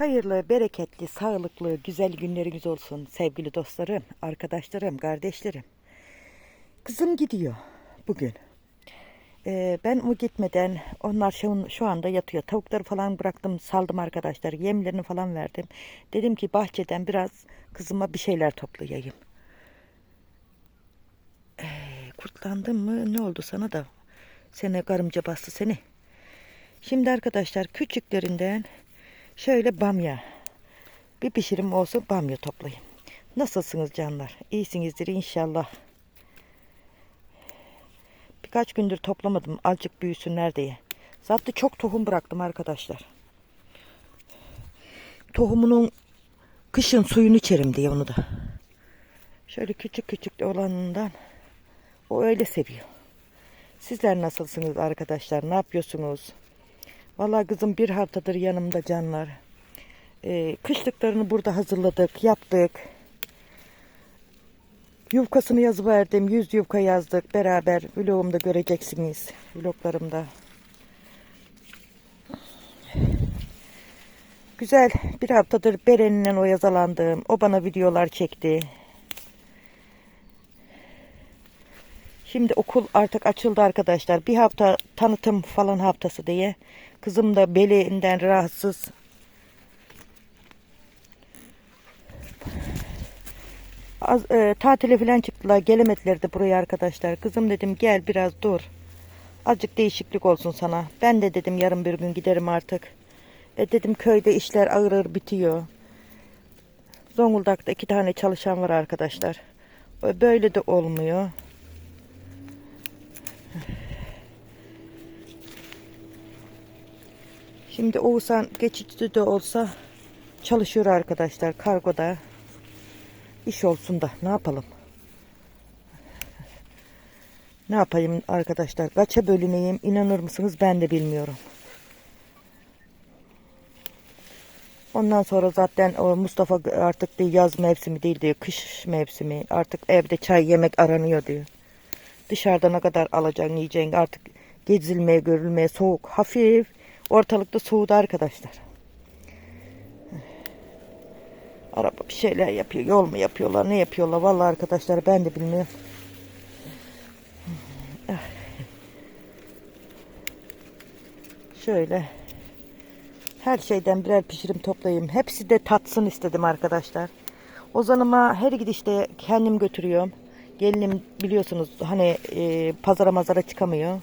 Hayırlı, bereketli, sağlıklı, güzel günleriniz olsun sevgili dostlarım, arkadaşlarım, kardeşlerim. Kızım gidiyor bugün. Ee, ben o gitmeden onlar şu, şu anda yatıyor. Tavukları falan bıraktım, saldım arkadaşlar. Yemlerini falan verdim. Dedim ki bahçeden biraz kızıma bir şeyler toplayayım. Ee, kurtlandın mı? Ne oldu sana da? Seni karımca bastı seni. Şimdi arkadaşlar küçüklerinden şöyle bamya. Bir pişirim olsun bamya toplayayım. Nasılsınız canlar? İyisinizdir inşallah. Birkaç gündür toplamadım. Azıcık büyüsünler diye. Zaten çok tohum bıraktım arkadaşlar. Tohumunun kışın suyunu içerim diye onu da. Şöyle küçük küçük olanından o öyle seviyor. Sizler nasılsınız arkadaşlar? Ne yapıyorsunuz? Vallahi kızım bir haftadır yanımda canlar. Ee, kışlıklarını burada hazırladık, yaptık. Yufkasını yazı verdim. Yüz yufka yazdık. Beraber vlogumda göreceksiniz. Vloglarımda. Güzel bir haftadır Beren'le o yazalandım. O bana videolar çekti. Şimdi okul artık açıldı arkadaşlar. Bir hafta tanıtım falan haftası diye. Kızım da belinden rahatsız. Az, e, tatile falan çıktılar. Gelemediler de buraya arkadaşlar. Kızım dedim gel biraz dur. Azıcık değişiklik olsun sana. Ben de dedim yarın bir gün giderim artık. E dedim köyde işler ağır ağır bitiyor. Zonguldak'ta iki tane çalışan var arkadaşlar. E, Böyle de olmuyor. Şimdi Oğuzhan geçici de olsa çalışıyor arkadaşlar kargoda. İş olsun da ne yapalım? Ne yapayım arkadaşlar? Kaça bölüneyim inanır mısınız ben de bilmiyorum. Ondan sonra zaten o Mustafa artık bir yaz mevsimi değil diyor. Kış mevsimi. Artık evde çay yemek aranıyor diyor. Dışarıda ne kadar alacaksın yiyeceksin artık gezilmeye görülmeye soğuk hafif ortalıkta soğudu arkadaşlar. Araba bir şeyler yapıyor. Yol mu yapıyorlar ne yapıyorlar vallahi arkadaşlar ben de bilmiyorum. Şöyle her şeyden birer pişirim toplayayım. Hepsi de tatsın istedim arkadaşlar. Ozanıma her gidişte kendim götürüyorum. Gelinim biliyorsunuz hani e, pazara mazara çıkamıyor.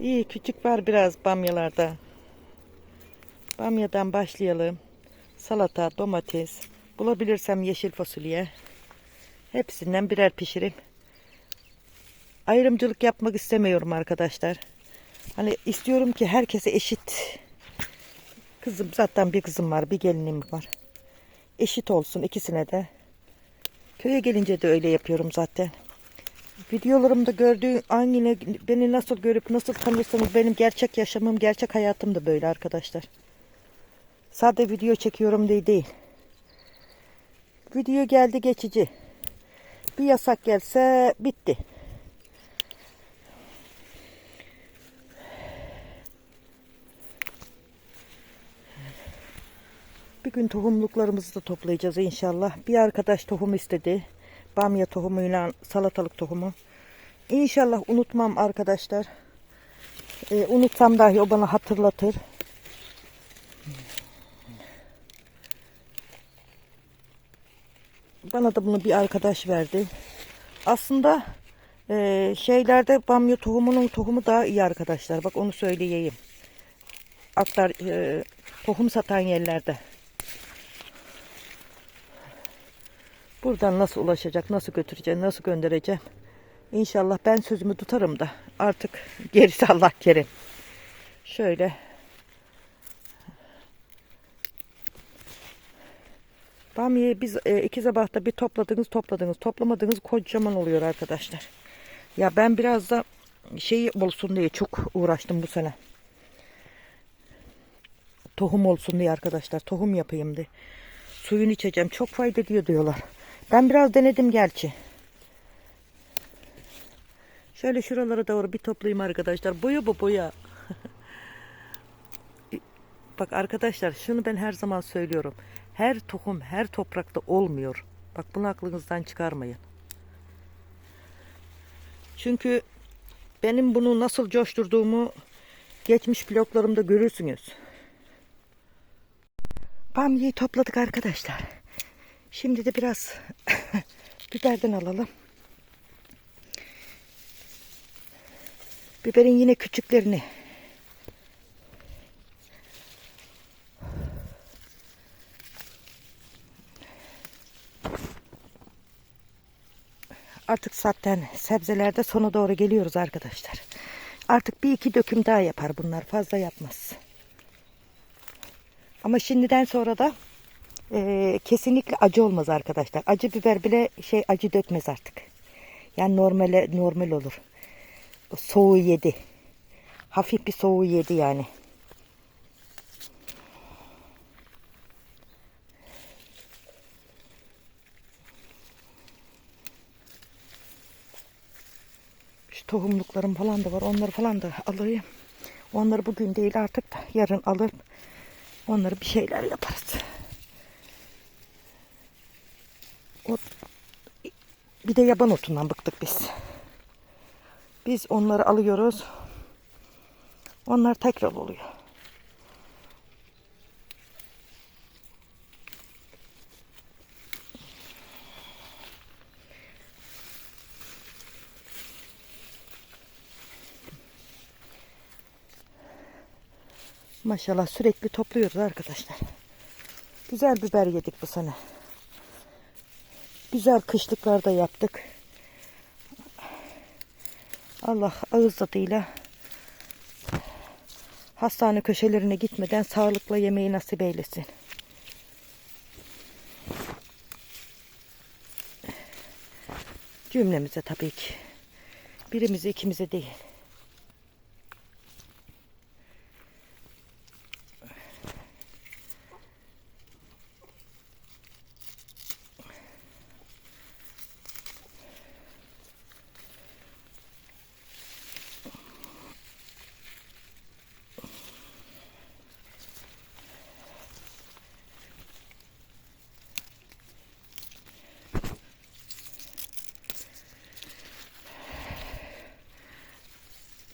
İyi küçük var biraz bamyalarda. Bamyadan başlayalım. Salata, domates, bulabilirsem yeşil fasulye. Hepsinden birer pişirim. Ayrımcılık yapmak istemiyorum arkadaşlar. Hani istiyorum ki herkese eşit. Kızım zaten bir kızım var, bir gelinim var. Eşit olsun ikisine de. Köye gelince de öyle yapıyorum zaten. Videolarımda gördüğün aynı beni nasıl görüp nasıl tanıyorsanız benim gerçek yaşamım, gerçek hayatım da böyle arkadaşlar. Sade video çekiyorum diye değil. Video geldi geçici. Bir yasak gelse bitti. Bir gün tohumluklarımızı da toplayacağız inşallah. Bir arkadaş tohum istedi. Bamya tohumuyla salatalık tohumu. İnşallah unutmam arkadaşlar. Ee, unutsam dahi o bana hatırlatır. Bana da bunu bir arkadaş verdi. Aslında e, şeylerde bamya tohumunun tohumu daha iyi arkadaşlar. Bak onu söyleyeyim. Aktar e, tohum satan yerlerde. Buradan nasıl ulaşacak, nasıl götüreceğim, nasıl göndereceğim. İnşallah ben sözümü tutarım da artık gerisi Allah kerim. Şöyle Bamya'yı biz e, iki sabahta bir topladınız topladınız. Toplamadığınız kocaman oluyor arkadaşlar. Ya ben biraz da şeyi olsun diye çok uğraştım bu sene. Tohum olsun diye arkadaşlar. Tohum yapayım diye. Suyunu içeceğim. Çok fayda ediyor diyorlar. Ben biraz denedim gerçi. Şöyle şuralara doğru bir toplayayım arkadaşlar. Boya bu boya. Bak arkadaşlar şunu ben her zaman söylüyorum. Her tohum her toprakta olmuyor. Bak bunu aklınızdan çıkarmayın. Çünkü benim bunu nasıl coşturduğumu geçmiş bloklarımda görürsünüz. Bamyayı topladık arkadaşlar. Şimdi de biraz biberden alalım. Biberin yine küçüklerini Artık zaten sebzelerde sona doğru geliyoruz arkadaşlar. Artık bir iki döküm daha yapar bunlar. Fazla yapmaz. Ama şimdiden sonra da e, kesinlikle acı olmaz arkadaşlar. Acı biber bile şey acı dökmez artık. Yani normale normal olur. Soğuğu yedi. Hafif bir soğuğu yedi yani. Şu tohumluklarım falan da var. Onları falan da alayım. Onları bugün değil artık da yarın alır. Onları bir şeyler yaparız. O, bir de yaban otundan bıktık biz. Biz onları alıyoruz. Onlar tekrar oluyor. Maşallah sürekli topluyoruz arkadaşlar. Güzel biber yedik bu sene. Güzel kışlıklarda yaptık. Allah ağız tadıyla hastane köşelerine gitmeden sağlıkla yemeği nasip eylesin. Cümlemize tabii ki. Birimize ikimize değil.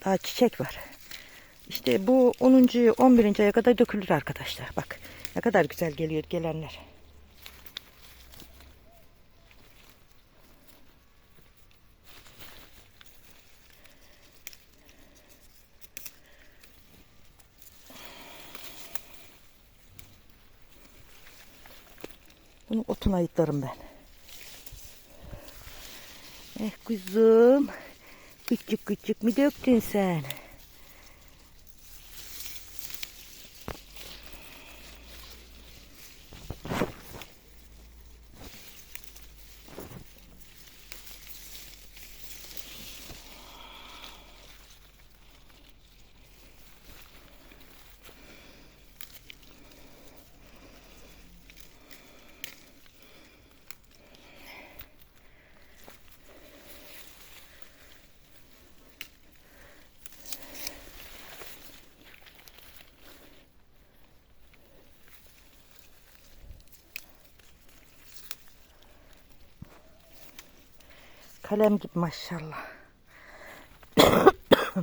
Daha çiçek var. İşte bu 10. 11. aya kadar dökülür arkadaşlar. Bak ne kadar güzel geliyor gelenler. Bunu otun ayıtlarım ben. Eh kuzum. Küçük küçük mi döktün sen? Kalem gibi maşallah.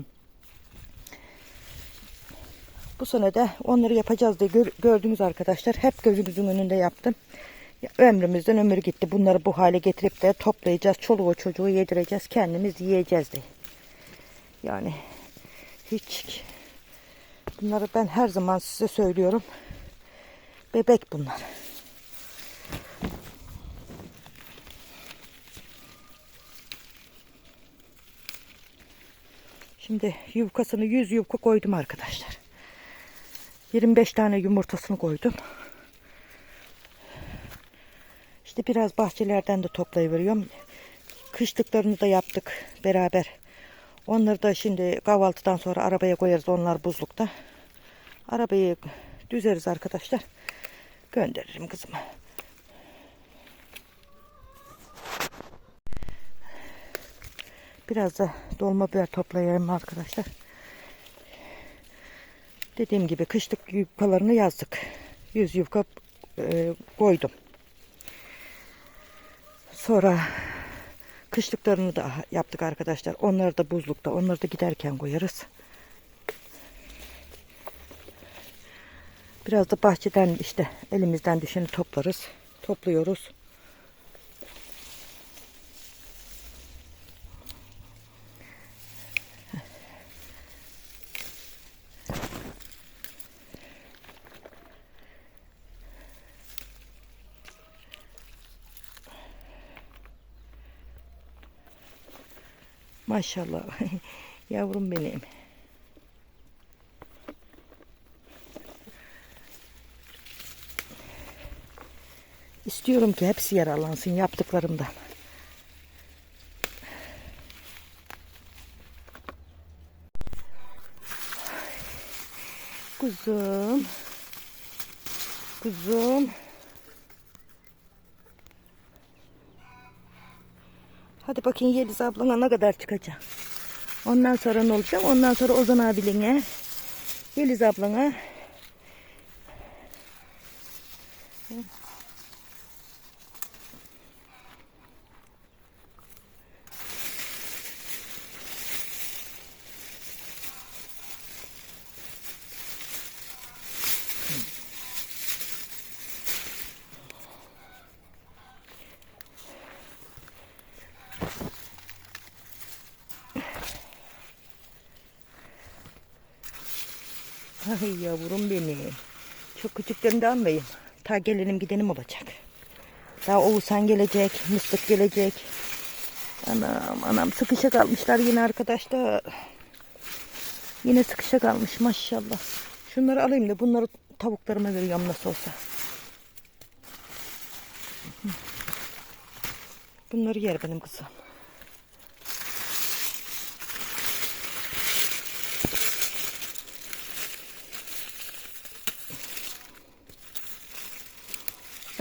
Bu sene de onları yapacağız diye gör- gördünüz arkadaşlar. Hep gözünüzün önünde yaptım. Ya, ömrümüzden ömür gitti. Bunları bu hale getirip de toplayacağız. Çoluğu çocuğu yedireceğiz. Kendimiz yiyeceğiz diye. Yani hiç bunları ben her zaman size söylüyorum. Bebek bunlar. Şimdi yufkasını 100 yufka koydum arkadaşlar. 25 tane yumurtasını koydum. İşte biraz bahçelerden de toplayıveriyorum. Kışlıklarını da yaptık beraber. Onları da şimdi kahvaltıdan sonra arabaya koyarız. Onlar buzlukta. Arabayı düzeriz arkadaşlar. Gönderirim kızıma. Biraz da dolma biber toplayalım arkadaşlar. Dediğim gibi kışlık yufkalarını yazdık. 100 yufka e, koydum. Sonra kışlıklarını da yaptık arkadaşlar. Onları da buzlukta. Onları da giderken koyarız. Biraz da bahçeden işte elimizden düşeni toplarız. Topluyoruz. Maşallah. Yavrum benim. İstiyorum ki hepsi yararlansın yaptıklarımdan. Kuzum. Kuzum. Hadi bakayım Yeliz ablana ne kadar çıkacak. Ondan sonra ne olacak? Ondan sonra Ozan abiline, Yeliz ablana. Ay yavrum benim. Çok küçüklerini almayayım. Ta gelenim gidenim olacak. Daha Oğuzhan gelecek, Mıstık gelecek. Anam anam sıkışa kalmışlar yine arkadaşlar. Yine sıkışa kalmış maşallah. Şunları alayım da bunları tavuklarıma veriyorum nasıl olsa. Bunları yer benim kızım.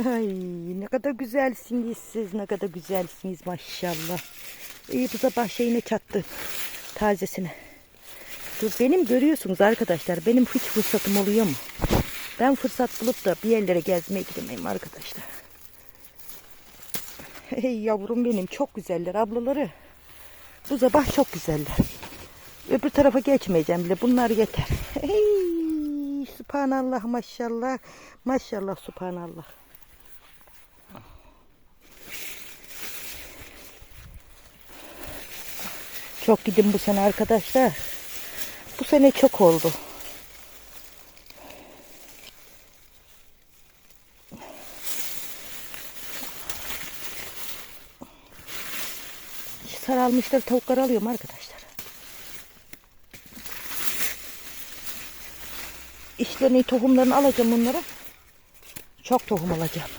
Ay ne kadar güzelsiniz siz ne kadar güzelsiniz maşallah. İyi bu sabah şeyine çattı tazesine. Dur benim görüyorsunuz arkadaşlar benim hiç fırsatım oluyor mu? Ben fırsat bulup da bir yerlere gezmeye gidemeyim arkadaşlar. Hey yavrum benim çok güzeller ablaları. Bu sabah çok güzeller. Öbür tarafa geçmeyeceğim bile bunlar yeter. Hey subhanallah maşallah. Maşallah subhanallah. Çok gidin bu sene arkadaşlar. Bu sene çok oldu. Saralmışlar tavukları alıyorum arkadaşlar. İşlerini tohumlarını alacağım onlara. Çok tohum alacağım.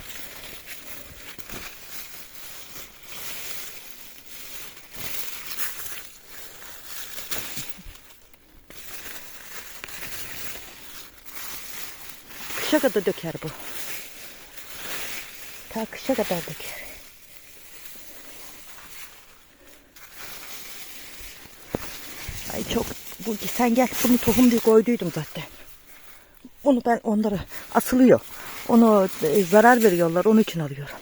Kışa kadar döker bu. Ta kışa kadar döker. Ay çok bu sen gel bunu tohum diye koyduydum zaten. Onu ben onlara asılıyor. Onu e, zarar veriyorlar onun için alıyorum.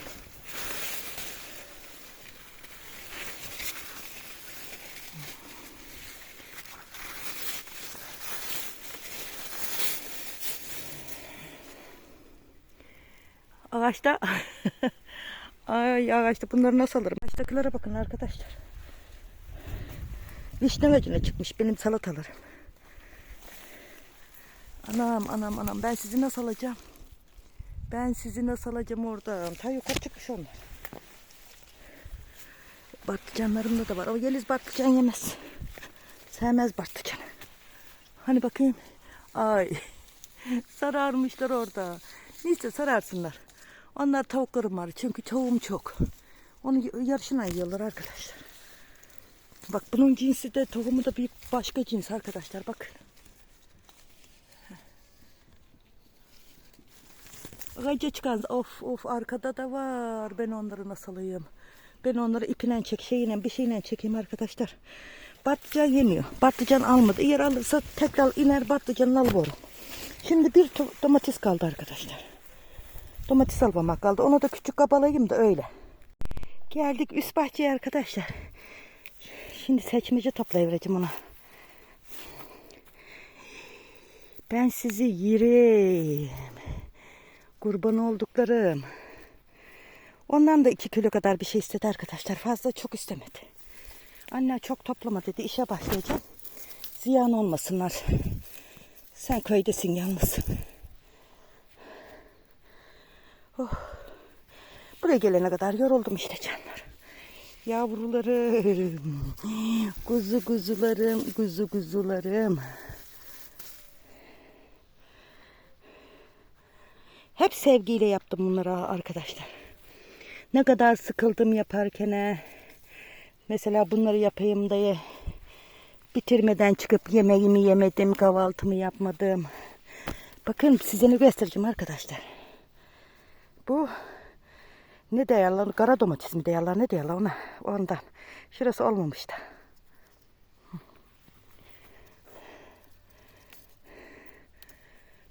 Ağaçta Ay ağaçta bunları nasıl alırım? Ağaçtakilere bakın arkadaşlar. Vişne ağacına çıkmış benim salatalarım. Anam anam anam ben sizi nasıl alacağım? Ben sizi nasıl alacağım oradan? Ta yukarı çıkmış onlar. Patlıcanlarımda da var. O Yeliz patlıcan yemez. Sevmez patlıcan. Hani bakayım. Ay. Sararmışlar orada. Neyse sararsınlar. Onlar tavuklarım var. Çünkü tavuğum çok. Onu yarışına yiyorlar arkadaşlar. Bak bunun cinsi de tohumu da bir başka cins arkadaşlar. Bakın. Ağaca çıkan of of arkada da var. Ben onları nasıl alayım? Ben onları ipinden çek şeyle bir şeyle çekeyim arkadaşlar. Patlıcan yemiyor. Patlıcan almadı. Eğer alırsa tekrar iner patlıcanını alıveririm. Şimdi bir domates kaldı arkadaşlar. Domates almamak kaldı. Onu da küçük kabalayayım da öyle. Geldik üst bahçeye arkadaşlar. Şimdi seçmece toplayıvereceğim ona. Ben sizi yerim. Kurban olduklarım. Ondan da iki kilo kadar bir şey istedi arkadaşlar. Fazla çok istemedi. Anne çok toplama dedi. İşe başlayacağım. Ziyan olmasınlar. Sen köydesin yalnız. Oh. Buraya gelene kadar yoruldum işte canlar. Yavrularım. Kuzu kuzularım. Kuzu kuzularım. Hep sevgiyle yaptım bunları arkadaşlar. Ne kadar sıkıldım yaparken. Mesela bunları yapayım diye bitirmeden çıkıp yemeğimi yemedim, kahvaltımı yapmadım. Bakın size ne göstereceğim arkadaşlar. Bu ne diyorlar? Kara domates mi diyorlar? Ne diyorlar ona? Ondan. Şurası olmamış da.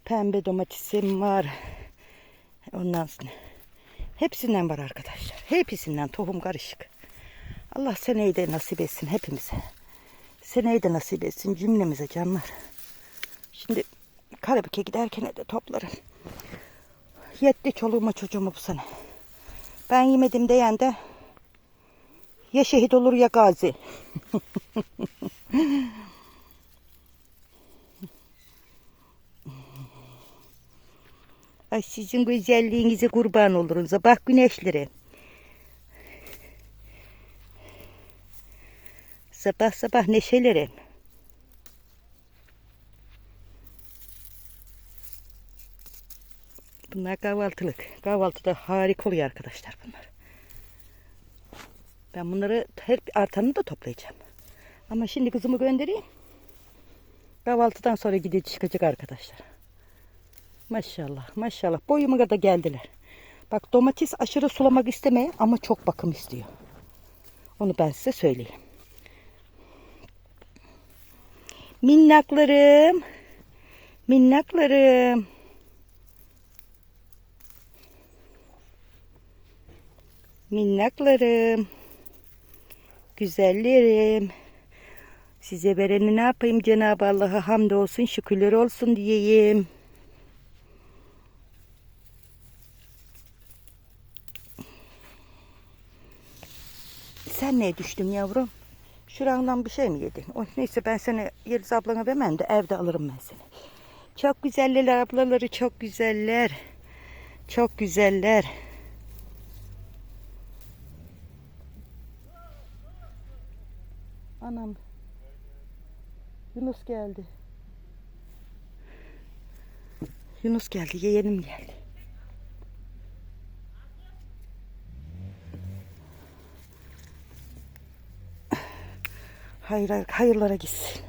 Pembe domatesim var. Ondan sonra. Hepsinden var arkadaşlar. Hepsinden tohum karışık. Allah seneyi de nasip etsin hepimize. Seneyi de nasip etsin cümlemize canlar. Şimdi Karabük'e giderken de toplarım. Yetti çoluğuma çocuğuma bu sene. Ben yemedim diyen de ya şehit olur ya gazi. Ay sizin güzelliğinize kurban olurum. Sabah güneşleri. Sabah sabah neşelerim. Bunlar kahvaltılık. Kahvaltıda harika oluyor arkadaşlar bunlar. Ben bunları her artanını da toplayacağım. Ama şimdi kızımı göndereyim. Kahvaltıdan sonra gidip çıkacak arkadaşlar. Maşallah maşallah boyuma kadar geldiler. Bak domates aşırı sulamak istemeye ama çok bakım istiyor. Onu ben size söyleyeyim. Minnaklarım. Minnaklarım. Minnaklarım. Güzellerim. Size vereni ne yapayım Cenab-ı Allah'a hamdolsun şükürler olsun diyeyim. Sen ne düştün yavrum? Şurandan bir şey mi yedin? Oh, neyse ben seni Yeliz ablana vermem de evde alırım ben seni. Çok güzeller ablaları çok güzeller. Çok güzeller. Anam. Yunus geldi. Yunus geldi, yeğenim geldi. Hayır, hayırlara gitsin.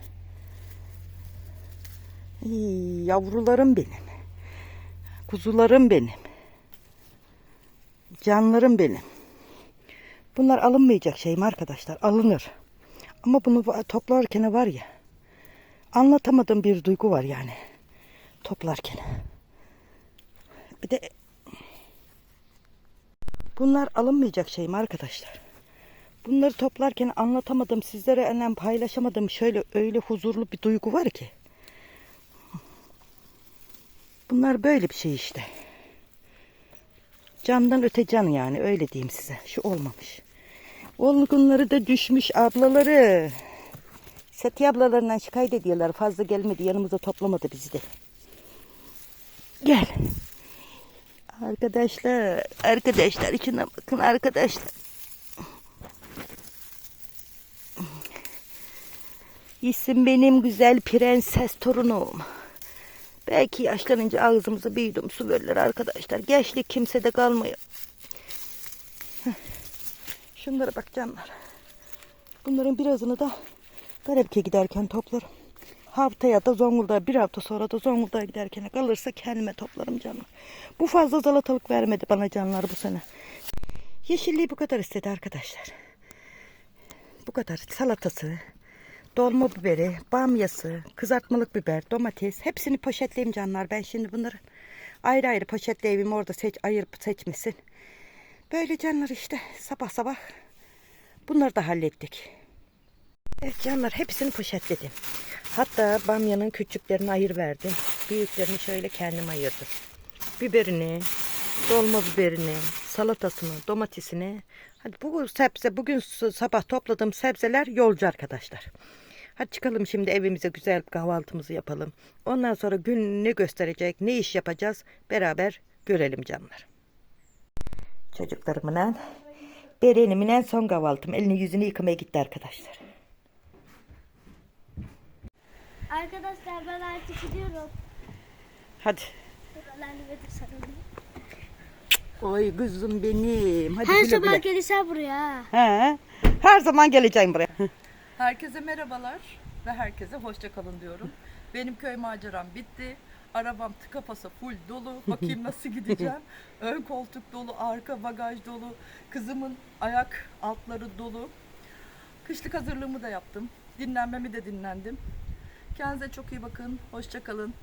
İyi, yavrularım benim. Kuzularım benim. Canlarım benim. Bunlar alınmayacak şey mi arkadaşlar? Alınır. Ama bunu toplarken var ya. Anlatamadığım bir duygu var yani. Toplarken. Bir de bunlar alınmayacak şey mi arkadaşlar? Bunları toplarken anlatamadım sizlere enem paylaşamadım şöyle öyle huzurlu bir duygu var ki. Bunlar böyle bir şey işte. Candan öte can yani öyle diyeyim size. Şu olmamış. Olgunları da düşmüş ablaları. Seti ablalarından şikayet ediyorlar. Fazla gelmedi yanımıza toplamadı bizi de. Gel. Arkadaşlar, arkadaşlar içine bakın arkadaşlar. İsim benim güzel prenses torunum. Belki yaşlanınca ağzımızı bir yudum su verirler arkadaşlar. Gençlik kimsede kalmıyor. Heh. Şunlara bak canlar. Bunların birazını da Karabük'e giderken toplarım. Haftaya da Zonguldak'a bir hafta sonra da Zonguldak'a giderken kalırsa kendime toplarım canlar. Bu fazla salatalık vermedi bana canlar bu sene. Yeşilliği bu kadar istedi arkadaşlar. Bu kadar salatası, dolma biberi, bamyası, kızartmalık biber, domates hepsini poşetleyeyim canlar. Ben şimdi bunları ayrı ayrı poşetleyeyim orada seç, ayırıp seçmesin. Böyle canlar işte sabah sabah bunları da hallettik. Evet canlar hepsini poşetledim. Hatta bamyanın küçüklerini ayır verdim. Büyüklerini şöyle kendim ayırdım. Biberini, dolma biberini, salatasını, domatesini. Hadi bu sebze bugün sabah topladığım sebzeler yolcu arkadaşlar. Hadi çıkalım şimdi evimize güzel kahvaltımızı yapalım. Ondan sonra gün ne gösterecek, ne iş yapacağız beraber görelim canlar. Çocuklarımla Beren'imin en son kahvaltım. Elini yüzünü yıkamaya gitti arkadaşlar. Arkadaşlar ben artık gidiyorum. Hadi. Oy kızım benim. Hadi Her güle sabah güle. gelirsen buraya. He. Her zaman geleceğim buraya. Herkese merhabalar ve herkese hoşça kalın diyorum. Benim köy maceram bitti. Arabam tıka basa full dolu. Bakayım nasıl gideceğim. Ön koltuk dolu, arka bagaj dolu. Kızımın ayak altları dolu. Kışlık hazırlığımı da yaptım. Dinlenmemi de dinlendim. Kendinize çok iyi bakın. Hoşça kalın.